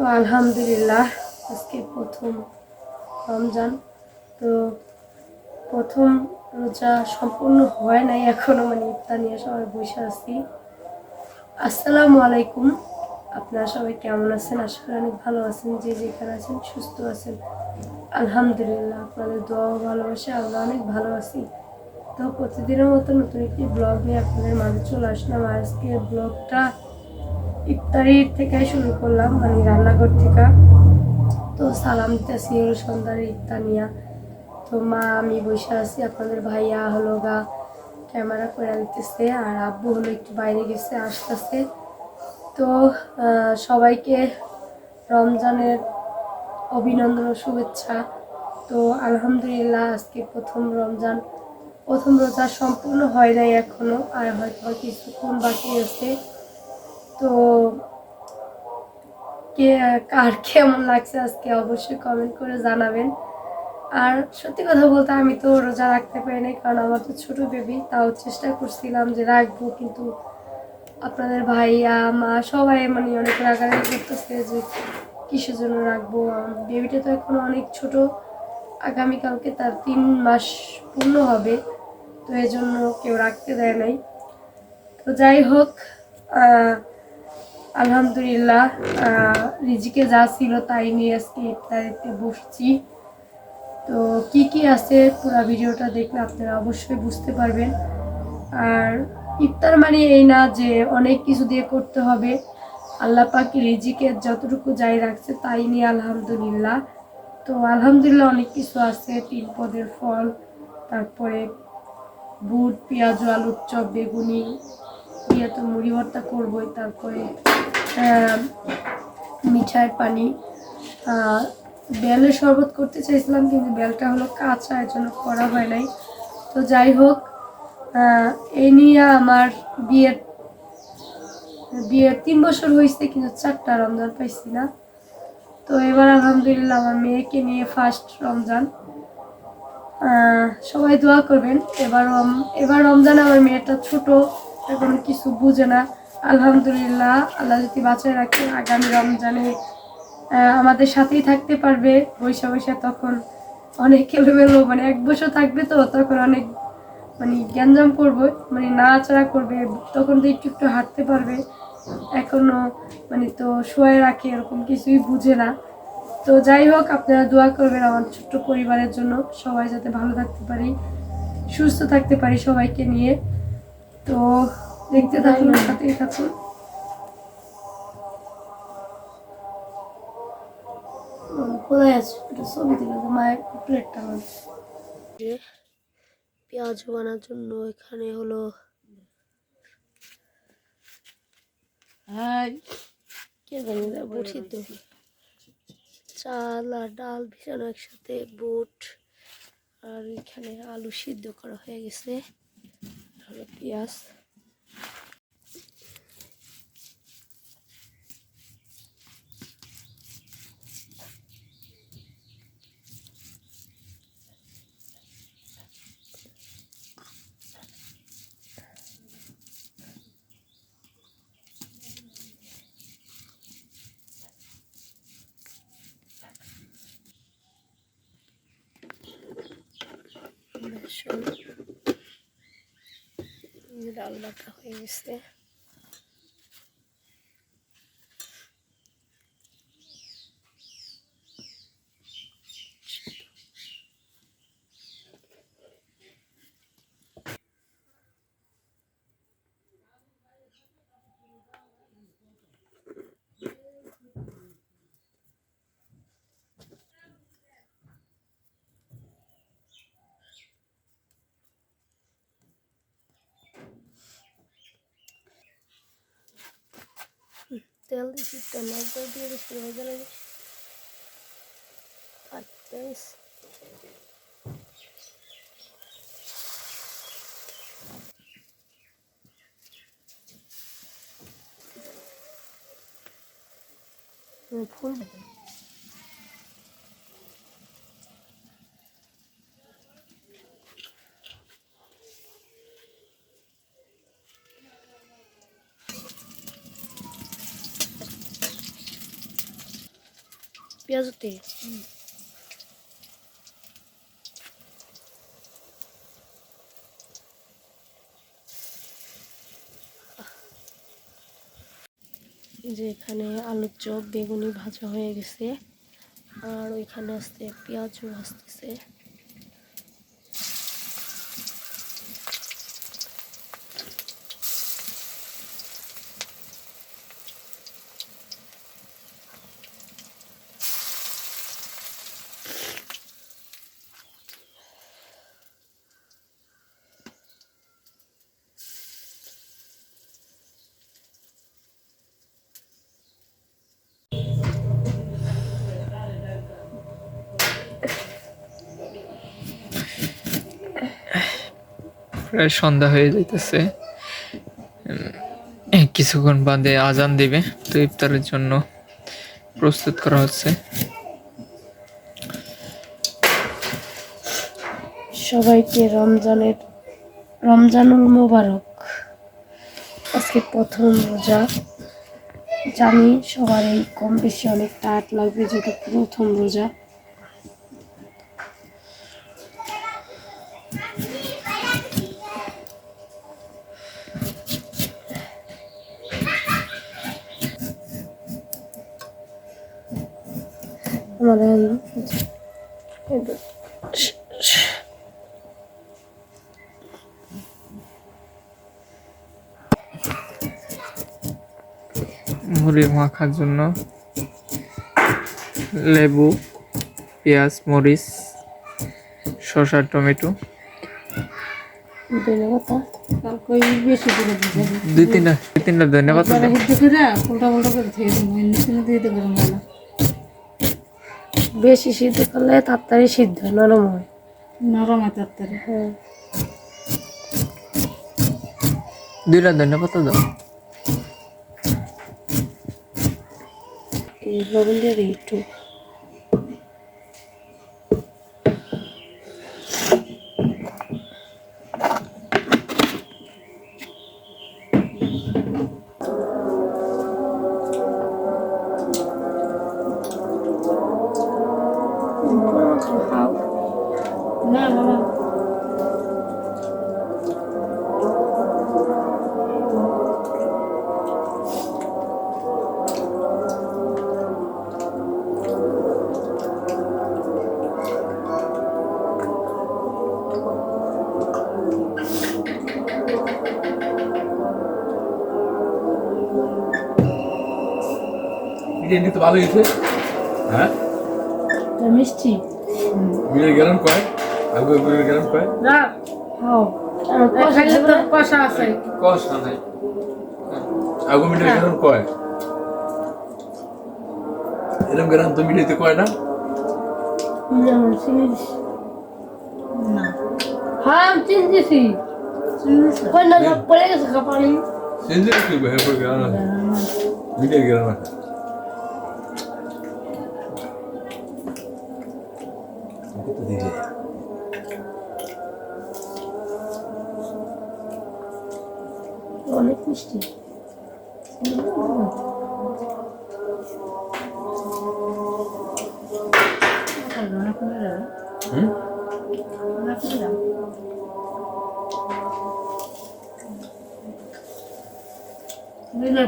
তো আলহামদুলিল্লাহ, আজকে প্রথম রমজান। তো প্রথম রোজা সম্পূর্ণ হয় নাই, এখনও মানে ইফতার নিয়ে সবাই বসে আছি। আসসালামু আলাইকুম, আপনারা সবাই কেমন আছেন? আশা করি অনেক ভালো আছেন, যে যেখানে আছেন সুস্থ আছেন। আলহামদুলিল্লাহ, আপনাদের দোয়া ভালোবাসে, আমরা অনেক ভালো আছি। তো প্রতিদিনের মতো নতুন একটি ব্লগ নিয়ে আপনাদের মাঝে চলে আসলাম। আজকে ব্লগটা ইফতারির থেকে শুরু করলাম মানে রান্নাঘর থেকে। তো সালাম দিতেছি হলো সন্ধ্যার ইফতার নিয়া। তো মা, আমি বসে আছি, আপনাদের ভাইয়া হলো গা ক্যামেরা করে দিতেছে, আর আব্বু হলো একটু বাইরে গেছে, আসতেছে। তো সবাইকে রমজানের অভিনন্দন ও শুভেচ্ছা। তো আলহামদুলিল্লাহ, আজকে প্রথম রমজান। প্রথম রোজা সম্পূর্ণ হয় নাই এখনও আর হয়তো কিছুক্ষণ বাকি আছে। তো কে, কার কেমন লাগছে আজকে অবশ্যই কমেন্ট করে জানাবেন। আর সত্যি কথা বলতে আমি তো রোজা রাখতে পারি নাই, কারণ আমার তো ছোট বেবি তাও চেষ্টা করছিলাম যে রাখব, কিন্তু আপনাদের ভাইয়া, মা সবাই মানে অনেক রাগারাগি করতেছে যে কিসের জন্য রাখব। বেবিটা তো এখন অনেক ছোট আগামীকালকে তার তিন মাস পূর্ণ হবে, তো এই জন্য কেউ রাখতে দেয় নাই। তো যাই হোক আলহামদুলিল্লাহ রিজিকে যা ছিল তাই নিয়ে আজকে ইফতারিতে বসছি। তো কি কি আছে পুরো ভিডিওটা দেখলে আপনারা অবশ্যই বুঝতে পারবেন। আর ইফতার মানে এই না যে অনেক কিছু দিয়ে করতে হবে। আল্লাহ পাক রিজিকে যতটুকু যাই রাখছে তাই নিয়ে আলহামদুলিল্লাহ। তো আলহামদুলিল্লাহ অনেক কিছু আছে তিন পদের ফল, তারপরে বুট, পেঁয়াজ, আলুর চপ, বেগুনি দিয়ে তো মুড়ি ভর্তা করবোই, তারপরে মিঠাই পানি বেলের শরবত করতে চাইছিলাম, কিন্তু বেলটা হলো কাঁচা, এর জন্য করা হয় নাই। তো যাই হোক এই নিয়ে আমার বিয়ের বিয়ের তিন বছর হয়েছে কিন্তু চারটা রমজান পাইছি না। তো এবার আলহামদুলিল্লাহ আমার মেয়েকে নিয়ে ফার্স্ট রমজান। সবাই দোয়া করবেন। এবার এবার রমজান আমার মেয়েটা ছোট, এখন কিছু বুঝে না। আলহামদুলিল্লাহ, আল্লাহ যদি বাঁচায় রাখে, আগামী রমজানে আমাদের সাথেই থাকতে পারবে। বৈশা বৈশা তখন অনেক এলোমেলো মানে এক বছর থাকবে তো, তখন অনেক মানে গ্যাঞ্জাম করবে মানে নাড়াচাড়া করবে, তখন তো একটু একটু হাঁটতে পারবে। এখনও মানে তো শোয়ে রাখে, এরকম কিছুই বুঝে না। তো যাই হোক, আপনারা দোয়া করবেন আমার ছোট্ট পরিবারের জন্য, সবাই যাতে ভালো থাকতে পারি, সুস্থ থাকতে পারি সবাইকে নিয়ে। তো দেখতে থাকুন সাথেই থাকুন। কোথায় আছে? একটা ছবি দিল মায়ের প্লেটটা পেঁয়াজ বানার জন্য এখানে হলো হ্যাঁ কে জানি তো। চাল আর ডাল ভিজানো একসাথে বুট আর এখানে আলু সিদ্ধ করা হয়ে গেছে। হলো পেঁয়াজ। বেসন ডাল বাটা হয়ে গেছে তেল দিচ্ছি টমেটো একবার দিয়ে দিচ্ছি ভেজে লাগে ফুল পেঁয়াজতে যে এখানে আলুর চপ বেগুনি ভাজা হয়ে গেছে। আর ওইখানে আসতে পেঁয়াজও আসতেছে প্রায় সন্ধ্যা হয়ে যাইতেছে। কিছুক্ষণ বাদে আজান দিবে, তো ইফতারের জন্য প্রস্তুত করা হচ্ছে। সবাইকে রমজানের, রমজানুল মোবারক। আজকে প্রথম রোজা। জানি সবার এই কম বেশি অনেক টায়ার্ড লাগবে, যেহেতু প্রথম রোজা। মুড়ি মাখার জন্য লেবু পেঁয়াজ মরিচ শসা টমেটো। ধন্যবাদ। বেশি দুই তিনটা দুই তিনটা সিদ্ধ করলে তাড়াতাড়ি সিদ্ধ হয়, নরম হয়। নরম আছে তাড়াতাড়ি। হ্যাঁ। দুইটা ধন্যবাদ দাও এই লবণ বিরিয়ানি তো ভালো হয়েছে। হ্যাঁ? মিষ্টি। বিরিয়ানি গেলাম কয়? বিরিয়ানি গেলাম কয়? না। খাও কষা আছে। কষা নাই। আগু মিডিয়া গেলাম কয়? এরকম গেলাম তো মিডিয়াতে কয় না? না। হ্যাঁ আমি চিনতেছি। কই না পড়ে গেছে খাপানি সেন্সে কি হয়ে পড়ে গেলাম। না মিডিয়া গেলাম না অনেক মিষ্টি।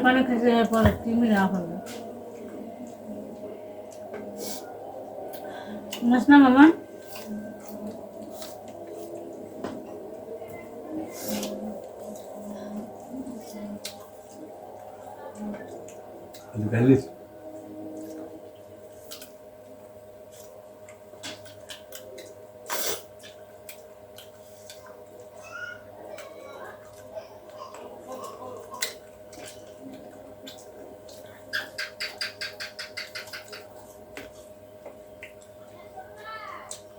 পানি খেতে পরে তিন না হবে মাছ না মামা? গাইলিস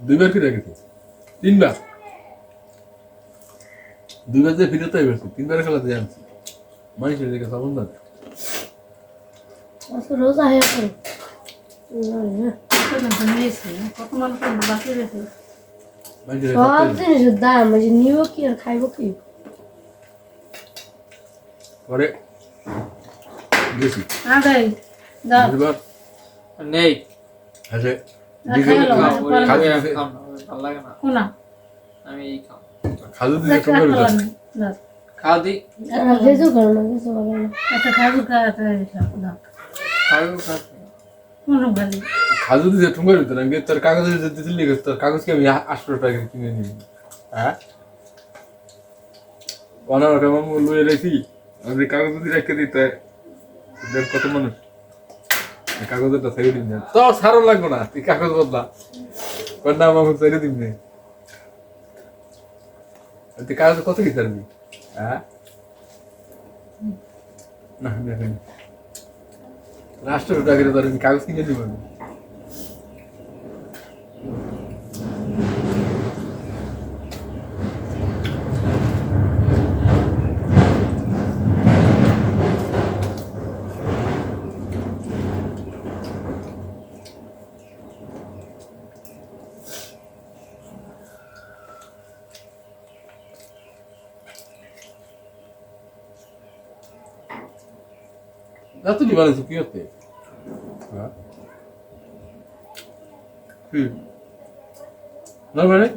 দুইবার ফিরে গেছে। তিনবার। দুইবার যে ফিরে তো এবার তিনবার খেলাতে জানছি মানুষের দিকে সাবন আচ্ছা রোজা হয়ে পড়ে কত মানুষ বাকি রয়েছে সব জিনিসের দাম ওই যে নিব কি আর খাইব কি? পরে। বেশি আগাই দাও। নেই। আর খাইলো না, খাও, ওই পারবে খাবে। আমি খাও না, ওই ভালো লাগে না। কোনা? আমি এই খাও খাজু দিয়ে। খাও দি। না কিছু একটা খাওয়া খাজু দিয়ে ঠুঙ্গা দিতে না তোর কাগজ তোর কাগজকে আমি আটশো টাকা কিনে নিই হ্যাঁ? পনেরো টাকা মূল্য রেখি আমি কাগজ দিয়ে রেখে দিতে দেখ কত মানুষ। কাগজটা ছেড়ে দিন তো সারো লাগবো না তুই কাগজ বদলা। নাম আমাকে ছেড়ে দিন তুই কাগজ কত কি পারবি হ্যাঁ? না দেখেন রাষ্ট্র টাকা কাগজ কিনে দিব আমি না তুই বানাইছো কি হতে হ্যাঁ কি না মানে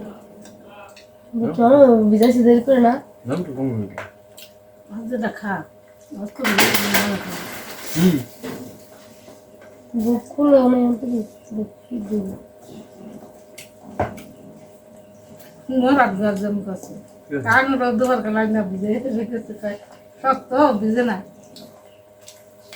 চলো বিজাসি দেরি করে না নাম তো কম হয়ে যেটা খা আর খুব ভালো খা। হুম বুক খুলে অনেক অন্তর কি দিব মোর আগ একদম কাছে কান রোদ দুবার কালাই না ভিজে রেখেছে খাই শক্ত না দরকার কেন গরম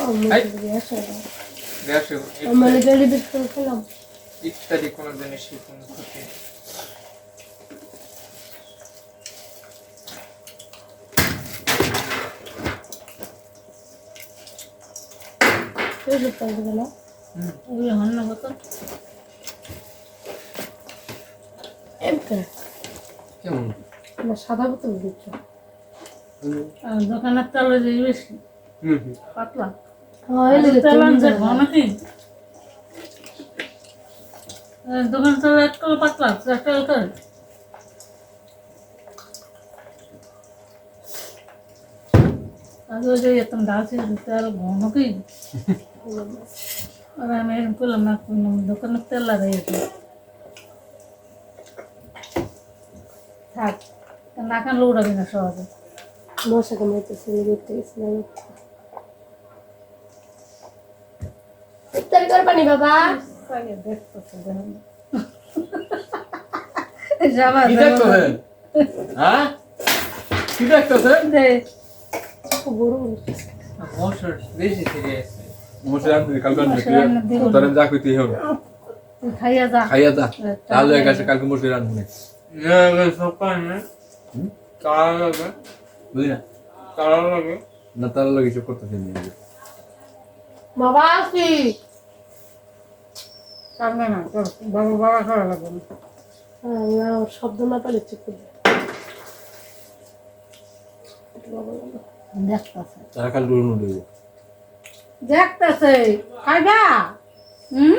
আমার গ্যাস গ্যাস আমার গাড়ি বের করে খেলাম। ইত্যাদি কোনো জিনিসই কেউ করতে না কত এমকে কেমন? না সাদা বোতল দিচ্ছ। আর দোকানের তেলে যে বেশি পাতলা। দোকান তেল একটু পাতলা একটা করে আগে ওই যে এত ডাল ছিল দিতে আরও ঘন কি আর আমি এরকম করলাম না কোনো দোকানের তেল লাগাইছি থাক না কানলে উড়াবি না সহজে মশা কামাইতেছে দেখতে গেছিলাম ইফতারি করবানি বাবা দেখতেছে দেখুন হ্যাঁ কি দেখতেছেন না। তোর লাগে। আনব না। বাবা আসি। কান্দে না বাবা বাবা খাওয়া লাগবে না। হ্যাঁ শব্দ না পেলে চেক করবে। দেখতেছে। তারা কাল ডুরুন দেবো দেখতেছে। খাইবা? হুম?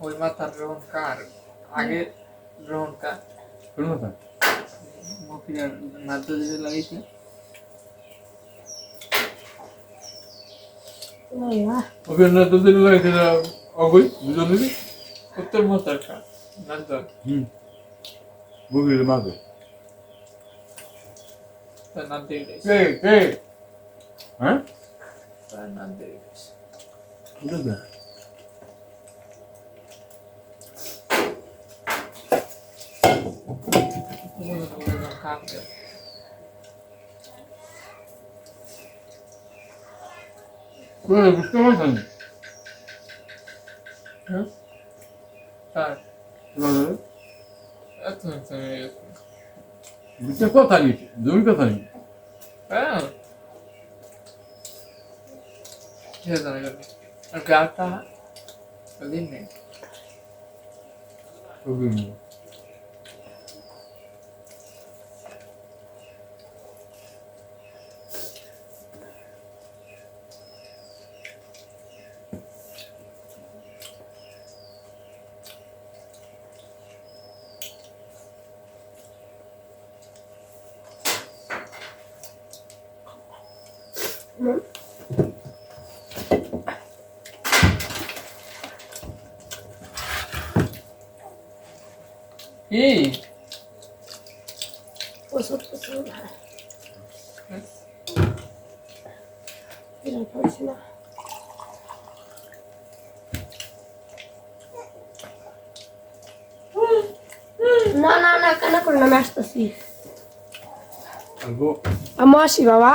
ওই মাথার কার? আগে গ্রহণ কার? শুনুন না মফিনার নাদ্য দিতে লাগিয়েছে। ওকে না তো দিন লাগে সেটা অগই? দুজন উত্তর মতার কার? নাদ্য হুম। বুঝলি মাগে তার নাদ্য কে কে হ্যাঁ তার নাদ্য বুঝলি না কাঁপবে কই বুঝতে পারছেন হ্যাঁ আর এত তুমি বুঝতে কথা নেই জমি কথা নেই হ্যাঁ ঠিক আছে আর গাটা দিন নেই ছবি কি ওষুধ ওষুধ এরা পারছি না না না না কেন করে না আমি আসতেছি আসব আমি আসি বাবা